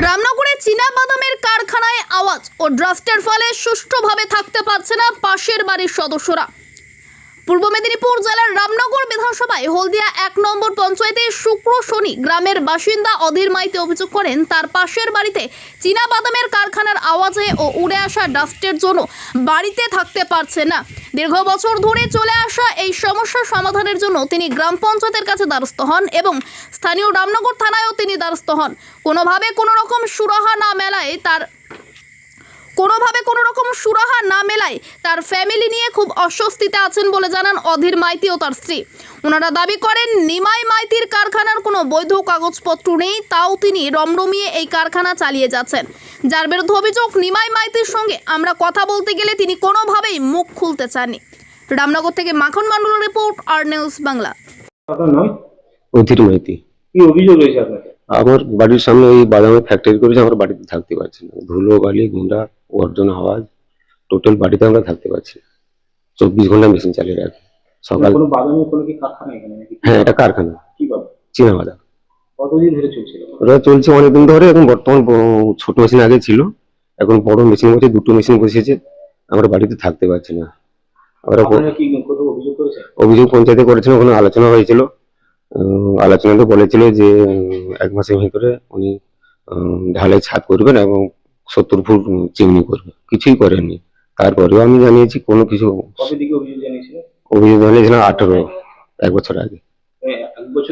রামনগরে চীনা বাদামের কারখানায় আওয়াজ ও ড্রাফটের ফলে সুষ্ঠুভাবে থাকতে পারছে না পাশের বাড়ির সদস্যরা। পূর্ব মেদিনীপুর জেলার রামনগর বিধানসভায় হলদিয়া এক নম্বর পঞ্চায়েতের শুক্র শনি গ্রামের বাসিন্দা অধীর মাইতে অভিযোগ করেন, তার পাশের বাড়িতে চীনা বাদামের কারখানার আওয়াজে ও উড়ে আসা ডাস্টের জন্য বাড়িতে থাকতে পারছে না। দীর্ঘ বছর ধরে চলে আসা এই সমস্যার সমাধানের জন্য তিনি গ্রাম পঞ্চায়েতের কাছে দ্বারস্থ হন এবং স্থানীয় রামনগর থানায়ও তিনি দ্বারস্থ হন। কোনোভাবে কোনো রকম সুরাহা না মেলায় তার কোনোভাবে কোনো রকম সুরাহা না মেলায় তার ফ্যামিলি নিয়ে খুব অস্বস্তিতে আছেন বলে জানান অধীর মাইতি ও তার স্ত্রী। ওনারা দাবি করেন নিমাই মাইতির কারখানার কোনো বৈধ কাগজপত্র নেই তাও তিনি রমরমিয়ে এই কারখানা চালিয়ে যাচ্ছেন। যার বিরুদ্ধে অভিযোগ নিমাই মাইতির সঙ্গে আমরা কথা বলতে গেলে তিনি কোনোভাবেই মুখ খুলতে চাননি। রামনগর থেকে মাখন মান্ডল রিপোর্ট আর নিউজ বাংলা। অধীর মাইতি। কি অভিযোগ রয়েছে আপনার? আমার বাড়ির সামনে ওই বাদামের ফ্যাক্টরি করেছে আমরা বাড়িতে থাকতে পারছি না। ধুলো বালি গুন্ডা। গর্জন আওয়াজ টোটাল বাড়িতে আমরা থাকতে পারছি চব্বিশ ঘণ্টা মেশিন চালিয়ে রাখি। সকাল কোনো বাদামের কোনো কি কারখানা এখানে হ্যাঁ এটা কারখানা। কি চীনা বাদাম কতদিন ধরে চলছিল? ওটা চলছে অনেকদিন ধরে এখন বর্তমান ছোট মেশিন আগে ছিল। এখন বড় মেশিন বসে দুটো মেশিন বসেছে। আমরা বাড়িতে থাকতে পারছি না। আমরা অভিযোগ পঞ্চায়েতে করেছিলাম ওখানে আলোচনা হয়েছিল। আলোচনাতে বলেছিল যে এক মাসের ভিতরে উনি ঢালাই ছাদ করবেন এবং সত্তর ফুট চিমনি করবে। কিছুই করেনি তারপরেও আমি জানিয়েছি কোনো কিছু অভিযোগ জানিয়েছিলাম আঠারো এক বছর আগে।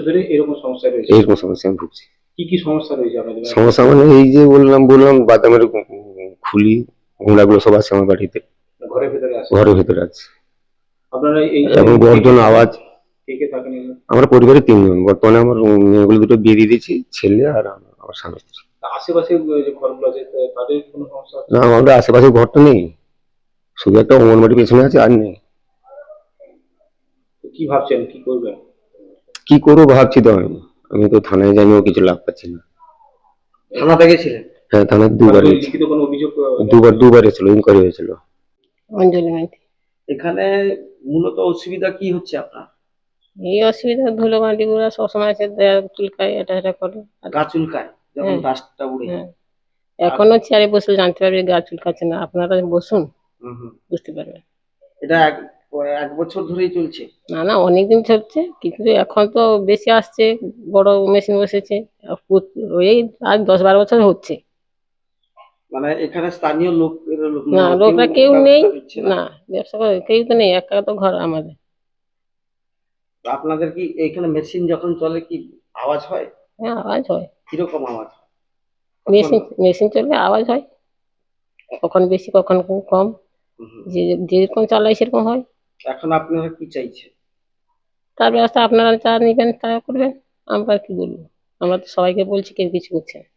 ধরে এরকম সমস্যা আমি ভুগছি। কি কি সমস্যা রয়েছে আপনাদের সমস্যা মানে এই যে বললাম বললাম বাদামের খুলি ঘোড়াগুলো সব আছে আমার বাড়িতে। ঘরের ভেতরে আছে? ঘরের ভেতরে আছে। আপনারা এই এবং গর্জন আওয়াজ। আমরা পরিবারে তিনজন। বর্তমানে আমার মেয়েগুলো দুটো বিয়ে দিয়ে দিয়েছি ছেলে আর আমার আমার স্বামী স্ত্রী। আশেপাশে যে ঘরগুলো আছে তাদের কোনো সমস্যা আছে? না আমাদের আশেপাশে ঘরটা নেই। শুধু একটা অঙ্গনবাড়ি পেছনে আছে আর নেই। তো কি ভাবছেন? কি করবেন? কি করব ভাবছি তো আমি। আমি তো থানায় জানিও কিছু লাভ পাচ্ছি না। থানাতে গেছিলেন হ্যাঁ থানায় দুবার গেছি লিখিত কোনো অভিযোগ দুবার দুবার এসেছিল ইনকোয়ারি হয়েছিল। অঞ্জলি মাইতি। এখানে মূলত অসুবিধা কি হচ্ছে আপনার? এই অসুবিধা ধুলো মাটি গুলা সবসময় আছে চুলকায় এটা এটা করে। আর গা চুলকায়? হ্যাঁ। ডাস্টটা উড়ে। এখনও চেয়ারে বসলে জানতে পারবে গা চুলকাচ্ছে না। আপনারা বসুন। বুঝতে পারবেন। এটা এক বছর ধরেই চলছে। না না অনেকদিন চলছে। কিন্তু এখন তো বেশি আসছে বড় মেশিন বসেছে। ওই আজ দশ বারো বছর হচ্ছে। মানে এখানে স্থানীয় লোক না লোকরা কেউ নেই। না ব্যবসা করে কেউ তো নেই একা তো ঘর আমাদের। আপনাদের কি এখানে মেশিন যখন চলে কি আওয়াজ হয়? হ্যাঁ আওয়াজ হয়। কীরকম আওয়াজ মেশিন মেশিন চললে আওয়াজ হয়। কখন বেশি কখন কম। যে যেরকম চালায় সেরকম হয়। এখন আপনারা কি চাইছেন? তার ব্যবস্থা আপনারা যা নেবেন তা করবেন। আমরা কি বলব? আমরা তো সবাইকে বলছি কেউ কিছু করছে না।